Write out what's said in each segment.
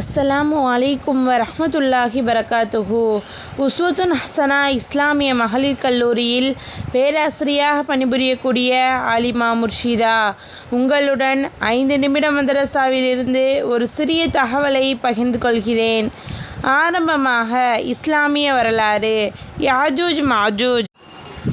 அஸ்ஸலாமு அலைக்கும் வரமத்துல்லாஹி பரகாத்துஹு. உஸ்வத்துன் ஹசனா இஸ்லாமிய மகளிர் கல்லூரியில் பேராசிரியாக பணிபுரியக்கூடிய ஆலிமா முர்ஷிதா உங்களுடன் ஐந்து நிமிட மதரசாவிலிருந்து ஒரு சிறிய தகவலை பகிர்ந்து கொள்கிறேன். ஆரம்பமாக இஸ்லாமிய வரலாறு யாஜூஜ் மாஜூஜ்.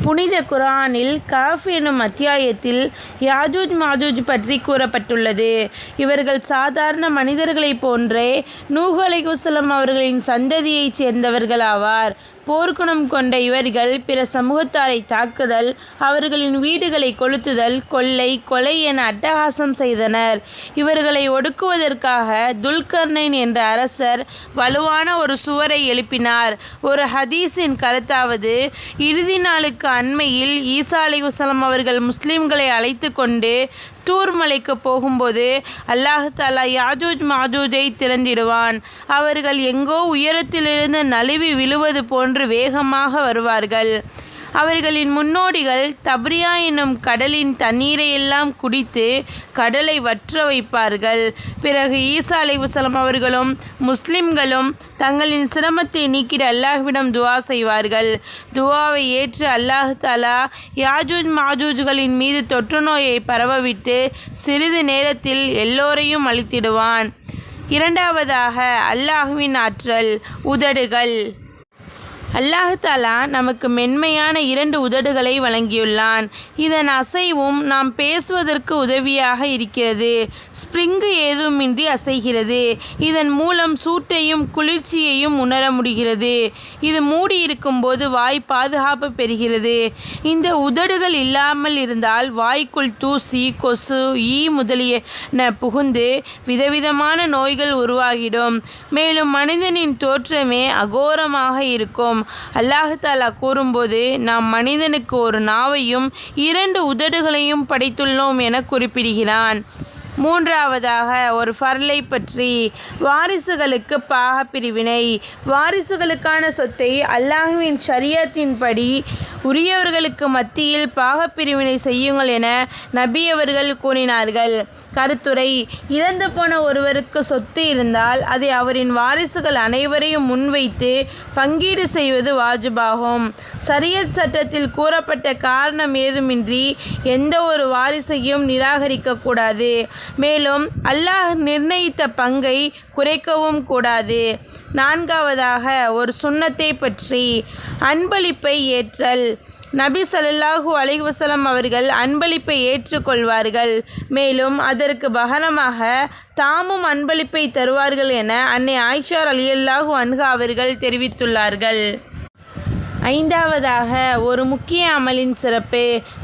புனித குர்ஆனில் கஃப் எனும் அத்தியாயத்தில் யாஜூஜ் மாஜூஜ் பற்றி கூறப்பட்டுள்ளது. இவர்கள் சாதாரண மனிதர்களைப் போன்றே நூஹ் குசலம் அவர்களின் சந்ததியைச் சேர்ந்தவர்கள் ஆவார் போர்க்குணம் கொண்ட இவர்கள் பிற சமூகத்தாரை தாக்குதல் அவர்களின் வீடுகளை கொளுத்துதல் கொள்ளை கொலை என அட்டகாசம் செய்தனர். இவர்களை ஒடுக்குவதற்காக துல்கர்னைன் என்ற அரசர் வலுவான ஒரு சுவரை எழுப்பினார். ஒரு ஹதீஸின் கருத்தாவது இறுதி நாளுக்கு அண்மையில் ஈசா அலைஹுசலம் அவர்கள் முஸ்லிம்களை அழைத்து கொண்டு தூர் மலைக்கு போகும்போது அல்லாஹாலா யாஜூஜ் மாஜூஜை திறந்திடுவான். அவர்கள் எங்கோ உயரத்திலிருந்து நழுவி விழுவது போன்று வேகமாக வருவார்கள். அவர்களின் முன்னோடிகள் தப்ரியா என்னும் கடலின் தண்ணீரை எல்லாம் குடித்து கடலை வற்ற வைப்பார்கள். பிறகு ஈசா அலைவுசலம் அவர்களும் முஸ்லிம்களும் தங்களின் சிரமத்தை நீக்கிட அல்லாஹ்விடம் துவா செய்வார்கள். துவாவை ஏற்று அல்லாஹ் தாலா யாஜூஜ் மாஜூஜ்களின் மீது தொற்று நோயை பரவவிட்டு சிறிது நேரத்தில் எல்லோரையும் அழித்திடுவான். இரண்டாவதாக அல்லாஹுவின் ஆற்றல் உதடுகள். அல்லாஹாலா நமக்கு மென்மையான இரண்டு உதடுகளை வழங்கியுள்ளான். இதன் அசைவும் நாம் பேசுவதற்கு உதவியாக இருக்கிறது. ஸ்ப்ரிங்கு ஏதுமின்றி அசைகிறது. இதன் மூலம் சூட்டையும் குளிர்ச்சியையும் உணர முடிகிறது. இது மூடி இருக்கும்போது வாய் பாதுகாப்பு பெறுகிறது. இந்த உதடுகள் இல்லாமல் இருந்தால் வாய்க்குள் தூசி கொசு ஈ முதலியன புகுந்து விதவிதமான நோய்கள் உருவாகிடும். மேலும் மனிதனின் தோற்றமே அகோரமாக இருக்கும். வேண்டும். அல்லாஹாலா கூறும்போது நாம் மனிதனுக்கு ஒரு நாவையும் இரண்டு உதடுகளையும் படைத்துள்ளோம் என குறிப்பிடுகிறான். மூன்றாவதாக ஒரு ஃபர்லை பற்றி வாரிசுகளுக்கு பாகப்பிரிவினை. வாரிசுகளுக்கான சொத்தை அல்லாஹுவின் சரியத்தின்படி உரியவர்களுக்கு மத்தியில் பாகப்பிரிவினை செய்யுங்கள் என நபி அவர்கள் கூறினார்கள். கருத்துரை இறந்து போன ஒருவருக்கு சொத்து இருந்தால் அதை அவரின் வாரிசுகள் அனைவரையும் முன்வைத்து பங்கீடு செய்வது வாஜிபாகும். சரியத் சட்டத்தில் கூறப்பட்ட காரணம் ஏதுமின்றி எந்த ஒரு வாரிசையும் நிராகரிக்கக்கூடாது மேலும் அல்லாஹ் நிர்ணயித்த பங்கை குறைக்கவும் கூடாது. நான்காவதாக ஒரு சுண்ணத்தை பற்றி அன்பளிப்பை ஏற்றல். நபி ஸல்லல்லாஹு அலைஹி அவர்கள் அன்பளிப்பை ஏற்றுக்கொள்வார்கள். மேலும் அதற்கு பகனமாக தாமும் அன்பளிப்பை தருவார்கள் என அன்னை ஆயிஷா அலியல்லாஹு அன்ஹா அவர்கள் தெரிவித்துள்ளார்கள். ஐந்தாவதாக ஒரு முக்கிய அமலின் சிறப்பு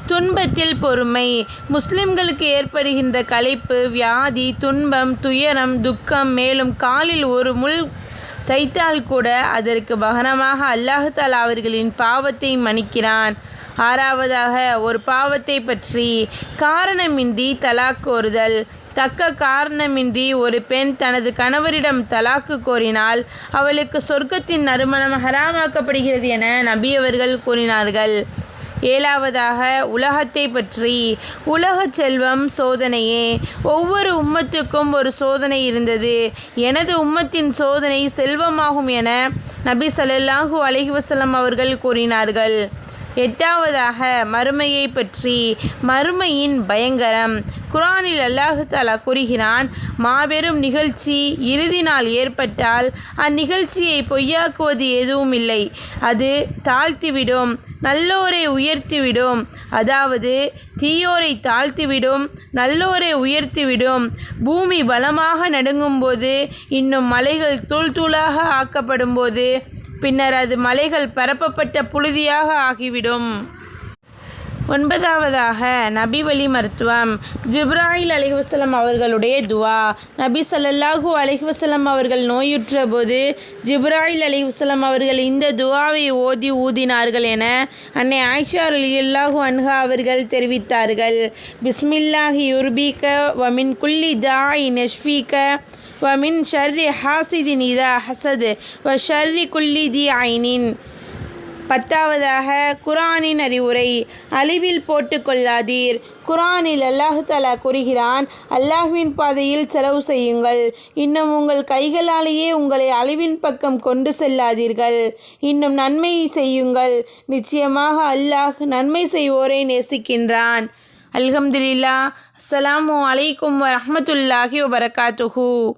துன்பத்தில் பொறுமை. முஸ்லிம்களுக்கு ஏற்படுகின்ற களைப்பு வியாதி துன்பம் துயரம் துக்கம் மேலும் காலில் ஒரு முள் தைத்தால் கூட அதற்கு பகனமாக அல்லாஹு தாலா அவர்களின் பாவத்தை மன்னிக்கிறான். ஆறாவதாக ஒரு பாவத்தை பற்றி காரணமின்றி தலாக் கோருதல். தக்க காரணமின்றி ஒரு பெண் தனது கணவரிடம் தலாக்கு கோரினால் அவளுக்கு சொர்க்கத்தின் நறுமணம் ஹராமாக்கப்படுகிறது என நபியவர்கள் கூறினார்கள். ஏழாவதாக உலகத்தை பற்றி. உலக செல்வம் சோதனையே. ஒவ்வொரு உம்மத்துக்கும் ஒரு சோதனை இருந்தது. எனது உம்மத்தின் சோதனை செல்வமாகும் என நபி ஸல்லல்லாஹு அலஹி வசலம் அவர்கள் கூறினார்கள். எட்டாவதாக மறுமையை பற்றி மறுமையின் பயங்கரம். குரானில் அல்லாஹு தாலா கூறுகிறான் மாபெரும் நிகழ்ச்சி இறுதி நாள் ஏற்பட்டால் அந்நிகழ்ச்சியை பொய்யாக்குவது எதுவும் இல்லை. அது தாழ்த்திவிடும் நல்லோரை உயர்த்திவிடும். அதாவது தீயோரை தாழ்த்திவிடும் நல்லோரை உயர்த்திவிடும். பூமி பலமாக நடுங்கும்போது இன்னும் மலைகள் தூள் தூளாக ஆக்கப்படும்போது பின்னர் அது மலைகள் பரப்பப்பட்ட புழுதியாக ஆகிவிடும். போய்விடும் ஒன்பதாவதாக நபி வழி மருத்துவம். ஜிப்ராயில் அலிஹுசலம் அவர்களுடைய துவா. நபி ஸல்லல்லாஹு அலைஹி அவர்கள் நோயுற்ற போது ஜிப்ராயில் அலிஹுசலம் அவர்கள் இந்த துவாவை ஓதி ஊதினார்கள் என அன்னை ஆயிஷா அலியல்லாஹு அன்ஹா அவர்கள் தெரிவித்தார்கள். பிஸ்மில்லாஹி யுர்பீக வமின் குல்லி தாய் நஷ்ஃபீக வமின் ஷர்ரி ஹாசிதின் இதா ஹசது வ ஷர்ரி குல்லி தி ஐனின். பத்தாவதாக குரானின் அறிவுரை அழிவில் போட்டு கொள்ளாதீர். குரானில் அல்லாஹு தலா கூறுகிறான் அல்லாஹ்வின் பாதையில் செலவு செய்யுங்கள். இன்னும் உங்கள் கைகளாலேயே உங்களை அழிவின் பக்கம் கொண்டு செல்லாதீர்கள். இன்னும் நன்மை செய்யுங்கள். நிச்சயமாக அல்லாஹ் நன்மை செய்வோரை நேசிக்கின்றான். அல்ஹம்துலில்லா அஸ்லாம் அலைக்கும் வரமத்துல்லாஹி வபரகாத்துஹூ.